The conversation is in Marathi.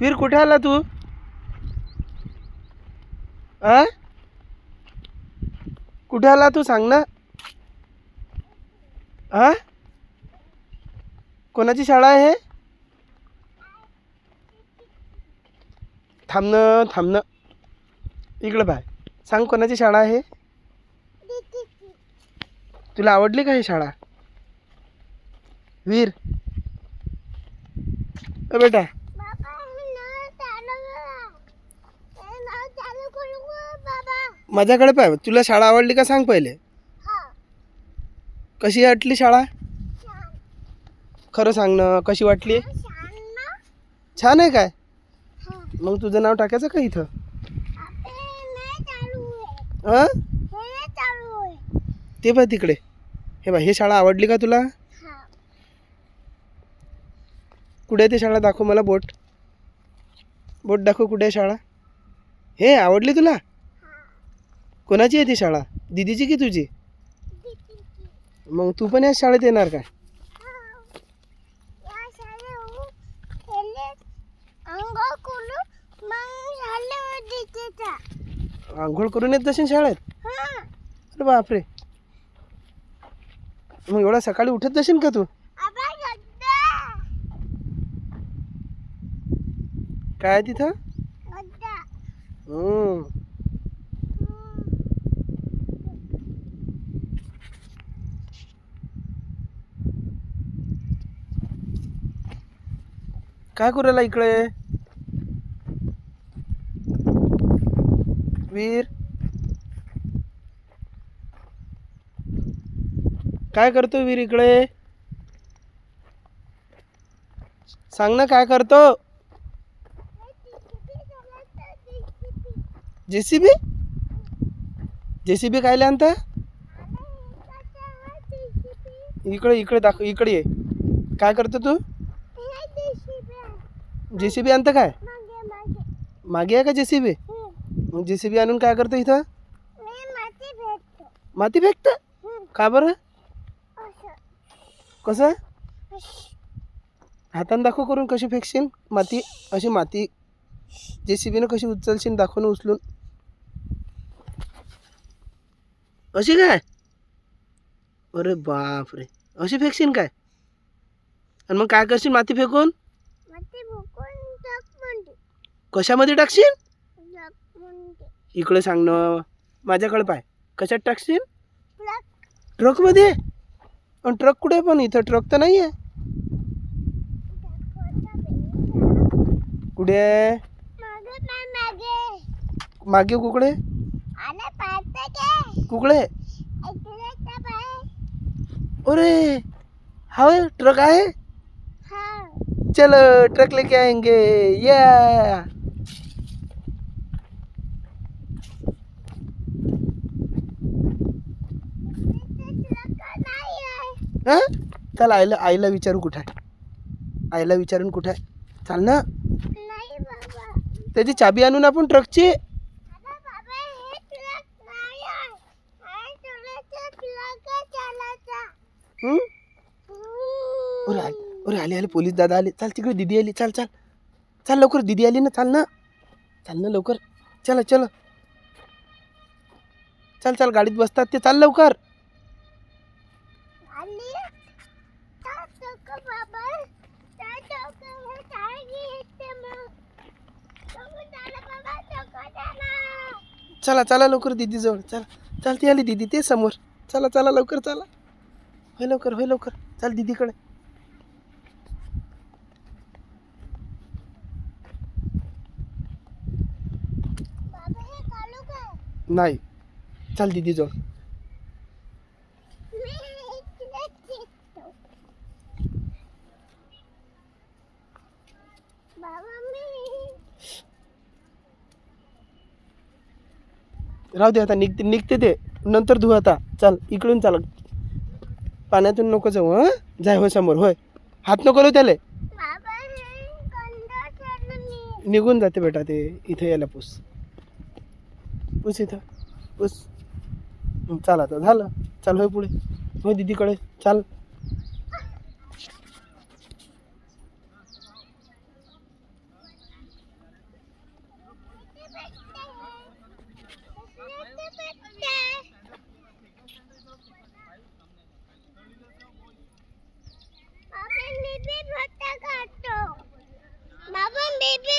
वीर कुठे आला तू? आ कुठे आला तू सांग ना. आ कोणाची शाळा आहे? थांबणं थांबणं इकडं बाय सांग कोणाची शाळा आहे? तुला आवडली का ही शाळा? वीर. अ बेटा. माझ्याकडे पाय तुला शाळा आवडली का सांग पहिले. कशी वाटली शाळा? खरं सांग ना कशी वाटली? छान आहे काय? मग तुझं नाव टाकायचं का इथं? हां? ते पाय तिकडे. हे बाय हे शाळा आवडली का तुला? कुठे ती शाळा? दाखव मला बोट. बोट दाखव कुठे शाळा? हे आवडली तुला? कोणाची आहे ती शाळा? दिदीची की तुझी? मग तू पण या शाळेत येणार काय? आंघोळ करून येत जाशील शाळेत? अरे बापरे. मग एवढा सकाळी उठत जाशील का तू? काय तिथं? हम्म. काय करू राहिला इकडे? वीर? काय करतो वीर इकडे? सांग ना काय करतो? जेसीबी? जेसीबी कायले आणता? इकडे इकडे दाखव इकडे ये. काय करतो तू? जेसीबी आणतं काय? मागे आहे का जेसीबी? मग जेसीबी आणून काय करतो इथं? माती फेकत? का बरं? कसं? हातानं दाखव करून कशी फेकशील माती अशी माती. जेसीबीनं कशी उचलशील दाखव ना उचलून. अशी काय? अरे बाप रे अशी फेकशील काय? आणि मग काय करशील माती फेकून? कशामध्ये टाकशील इकडे सांग ना. माझ्याकडे पाय. कशात टाकशील ट्रकमध्ये पण ट्रक कुठे पण इथं? ट्रक तर नाही आहे कुठे आहे? मागे कुकडे? कुकडे? अरे हा ट्रक आहे? चलो ट्रक लेके आएंगे. या हा? चल आईला आईला विचारू कुठं आहे? आईला विचारून कुठं आहे? चाल ना. त्याची चाबी आणून आपण ट्रकची? अरे आली अरे आली आली पोलीस दादा आले. चाल तिकडे दीदी आली. चाल चाल. चाल लवकर दीदी आली ना. चाल ना. चाल ना लवकर. चला चला. चल चल गाडीत बसतात ते. चाल लवकर. चला चला लवकर दीदी जवळ चला. चल ती आली दीदी ते समोर. चला चला लवकर चला. होय लवकर होय लवकर. चल दीदीकडे. नाही. चल दीदी राहू दे आता निघते निघते ते. नंतर धुव आता. चल इकडून चाल पाण्यातून नको जाऊ हं? जाय होय समोर होय. हात नको लो त्याले. निघून जाते बेटा ते. इथे यायला पूस. पूस इथं. पूस. चाल आता झालं. चाल होय पुढे. होय दीदीकडे. चाल. বেবি ভর্তা কাটো বেবি